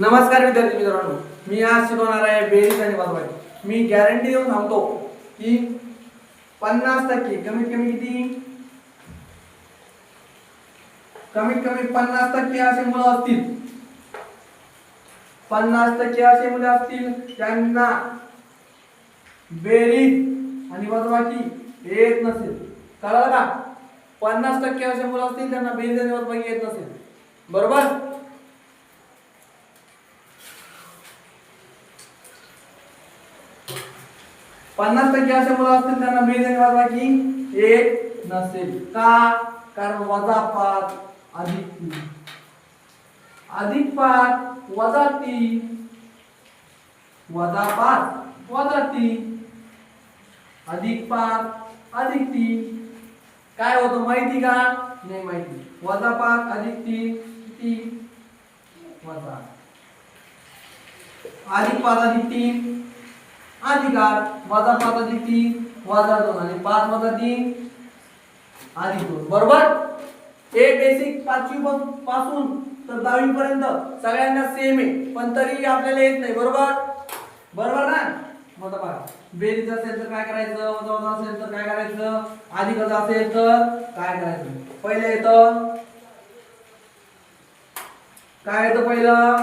नमस्कार विद्यार्थी मित्रांनो मी आज शिकवणार आहे बेरीज आणि वजाबाकी मी गॅरंटी देऊन सांगतो की पन्नास टक्के कमीत कमी किती? कमीत कमी पन्नास टक्के असे मुलं असतील. पन्नास टक्के असे मुलं असतील त्यांना बेरीज आणि वजाबाकी येत नसेल. कळलं का? पन्नास टक्के असे मुलं असतील त्यांना बेरीज आणि वजाबाकी येत नसेल. बरोबर? पन्नास टक्के असे मुलं असतील त्यांना बेरीज आणि एक नसेल. का? कारण वजा पाच अधिक तीन. अधिक पाच वजा तीन. वजा पाच वजा तीन. अधिक पाच अधिक तीन. काय होतं माहिती का? नाही माहिती. वजा पाच अधिक तीन किती वजा. अधिक पाच अधिक तीन. अधिक आठ वजा पाच अधिक तीन वजा दोन आणि पाच वजा तीन. अधिक दोन. बरोबर? हे बेसिक पाचवी पासून- पासून तर दहावी पर्यंत. सगळ्यांना सेम आहे. पण तरी आपल्याला येत नाही. बरोबर? बरोबर ना? मग बघा. बेरीज असेल तर काय करायचं? वजा वजा असेल तर काय करायचं? अधिक वजा असेल तर काय करायचं? पहिलं येतं. काय येतं पहिलं?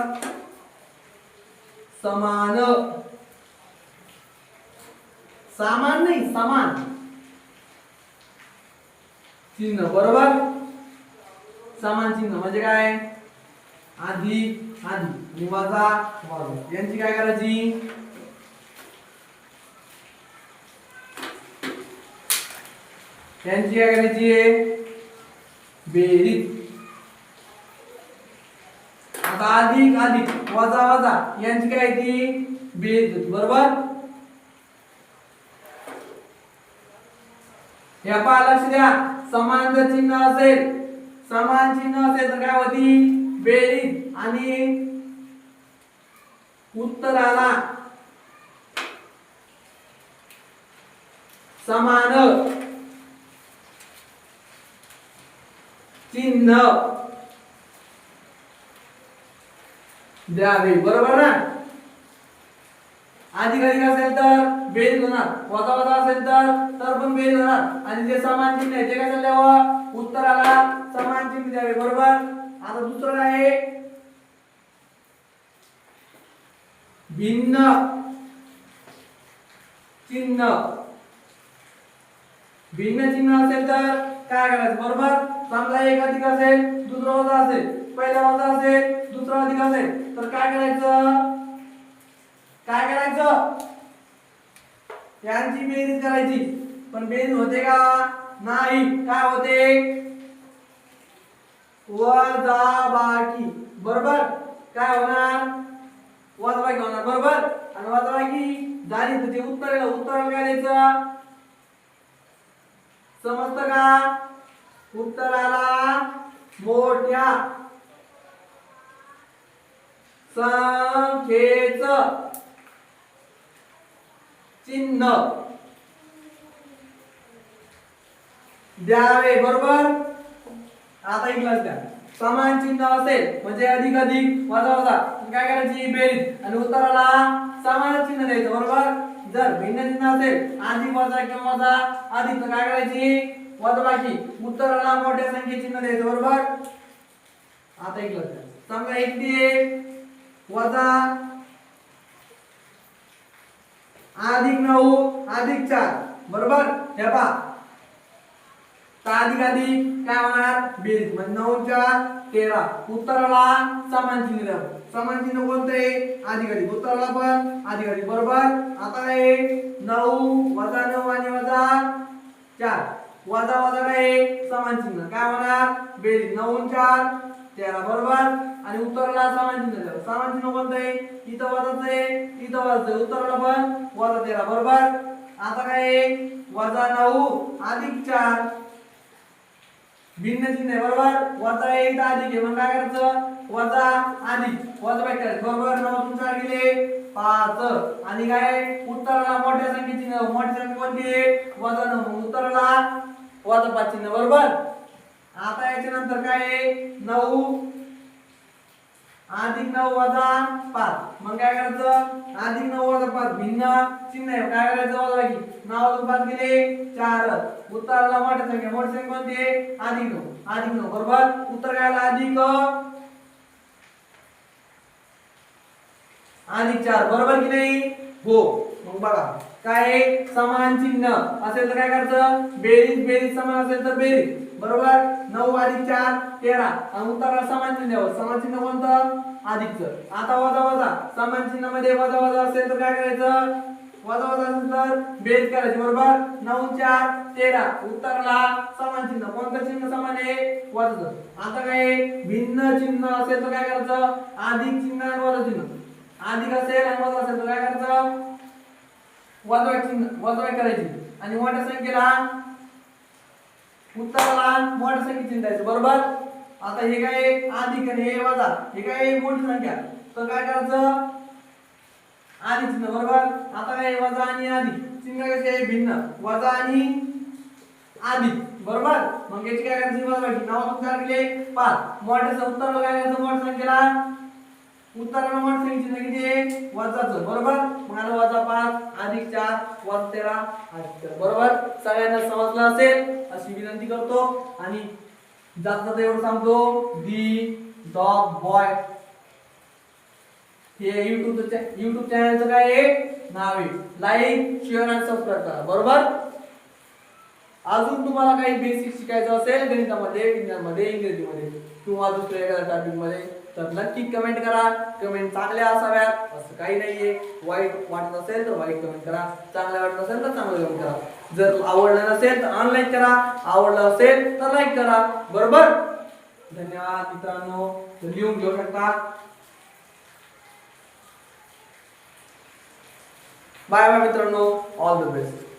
समान. सामान नाही समान. चिन्ह बरोबर? समान चिन्ह म्हणजे काय? आधी आधी. वजा यांची काय करायची? यांची काय करायची? आहे बेरीज. आता अधिक अधिक वजा वजा. यांची काय ती? बेरीज. बरोबर? या पहा लक्ष द्या समान जर चिन्ह असेल समान चिन्ह असेल तर काय होती? बेरीज. आणि उत्तराला समान चिन्ह द्यावे. बरोबर ना? अधिक अधिक असेल तर बेरीज होणार. वजा वजा असेल तर तर पण बेरीज होणार. आणि जे समान चिन्ह आहे ते काय द्यावं हो? उत्तराला समान चिन्ह द्यावे बरोबर? आता दुसरं काय? आहे भिन्न चिन्ह. भिन्न चिन्ह असेल तर काय करायचं बरोबर? समजा एक अधिक असेल दुसरा वजा असेल पहिला वजा असेल दुसरा अधिक असेल. तर काय करायचं? काय करायचं? यांची बेरीज करायची. पण बेरीज होते का? नाही. काय होते? वजा बाकी बरोबर? काय होणार? वजाबाकी होणार. बरोबर? आणि वजाबाकी झाली तर ते उत्तराला उत्तराला काय द्यायचं? समजतं का? उत्तराला मोठ्या संख्येचं चिन्ह. द्यावे बरोबर? आता एक द्या समान चिन्ह असेल म्हणजे अधिक अधिक वजा वजा. काय करायची? बेरीज. आणि उत्तराला समान चिन्ह द्यायचं बरोबर? जर भिन्न चिन्ह असेल अधिक वजा किंवा वजा अधिक तर काय करायची? वजाबाकी उत्तराला मोठ्या संख्ये चिन्ह द्यायचं बरोबर? आता एक लक्ष द्या समजा एक ते वजा अधिक नऊ अधिक चार. बरोबर? हे पहा. अधिक अधिक काय होणार? बेरीज म्हणजे नऊ चार तेरा. उत्तराला समान चिन्ह समान चिन्ह कोणतं आहे? अधिक अधिक उत्तराला पण अधिक अधिक बरोबर? आता आहे नऊ वजा नऊ आणि वजा चार. वजा वजा काय समान चिन्ह. काय होणार? बेरीज. नऊ चार तेरा बरोबर. आणि उत्तराला समान चिन्ह द्यावं समान चिन्ह कोणतं आहे? इथं वजाच आहे. इथं वजाच आहे. उत्तराला पण वजा तेरा बरोबर. आता काय आहे? वजा नऊ अधिक चार. भिन्न चिन्ह आहे बरोबर? वजा आहे इथं अधिक आहे. मग काय करायचं? वजा अधिक. वजा बाय करायचं. बरोबर? नऊ चार गेले. पाच. आणि काय? उत्तराला मोठ्या संख्या चिन्ह मोठी संख्या कोणती? आहे उत्तराला वजा पाच चिन्ह बरोबर? आता याच्या नंतर काय? आहे नऊ. अधिक नऊ वजा पाच. मग काय करायचं? अधिक नऊ वजा पाच. भिन्न चिन्ह आहे. काय करायचं? वजा की नऊ वजा पाच गेले चार. उत्तराला मोठ्या संख्या मोठी संख्या कोणती? आहे अधिक नऊ. अधिक नऊ. बरोबर? उत्तर काय आलं? अधिक. आणि चार बरोबर की नाही? हो मग बघा. काय आहे? समान चिन्ह. असेल तर काय करायचं? बेरीज बेरीज समान असेल तर बेरीज. बरोबर? नऊ अधिक चार तेरा. आणि उत्तराला समान चिन्ह समान चिन्ह कोणतं? अधिकचं आता वजा वजा. समान चिन्हामध्ये वजा वजा असेल तर काय करायचं? वजा वजा असेल तर बेरीज करायची. बरोबर? नऊ चार तेरा. उत्तराला समान चिन्ह. कोणतं चिन्ह समान आहे? वजाचं. आता काय आहे? भिन्न चिन्ह असेल तर काय करायचं? अधिक चिन्ह आणि वजा चिन्ह. अधिक असेल आणि वजा असेल तर काय करायचं? वजा चिन्ह करायची. आणि मोठ्या संख्येला उत्तराला मोठ्या संख्ये चिंतायचं बरोबर? आता हे काय अधिक आणि हे वजा हे काय मोठी संख्या. तर काय करायचं? आधी चिन्ह बरोबर? आता काय वजा आणि आधी? चिन्ह कसे आहे? भिन्न. वजा आणि आधी बरोबर? मग याची काय करायची? वजा नाव चार केले पाच. मोठ्या उत्तर काय करायचं मोठ्या संख्येला उत्तराला मोठ्या चिन्ह किती आहे वजाचं बरोबर? मला वजा पाच अधिक चार वजा तेरा अधिक तेरा बरोबर? सगळ्यांना समजलं असेल? अशी विनंती करतो. आणि जातात जाता एवढं सांगतो दी डॉग बॉय. हे युट्यूब युट्यूब चॅनलचं काय आहे? नाव आहे. लाईक शेअर आणि सबस्क्राईब करा. बरोबर? अजून तुम्हाला काही बेसिक शिकायचं असेल गणितामध्ये विज्ञानमध्ये इंग्रजीमध्ये. किंवा दुसऱ्या एखाद्या टॉपिकमध्ये तर नक्की कमेंट करा. कमेंट चांगल्या असाव्यात असं काही नाहीये. वाईट वाटत असेल तर वाईट कमेंट करा. चांगलं वाटत असेल तर चांगलं कमेंट करा. जर आवडलं नसेल तर ऑनलाईन करा. आवडलं असेल तर लाईक करा. बरोबर? धन्यवाद मित्रांनो. लिहून घेऊ शकता. बाय बाय मित्रांनो. All the best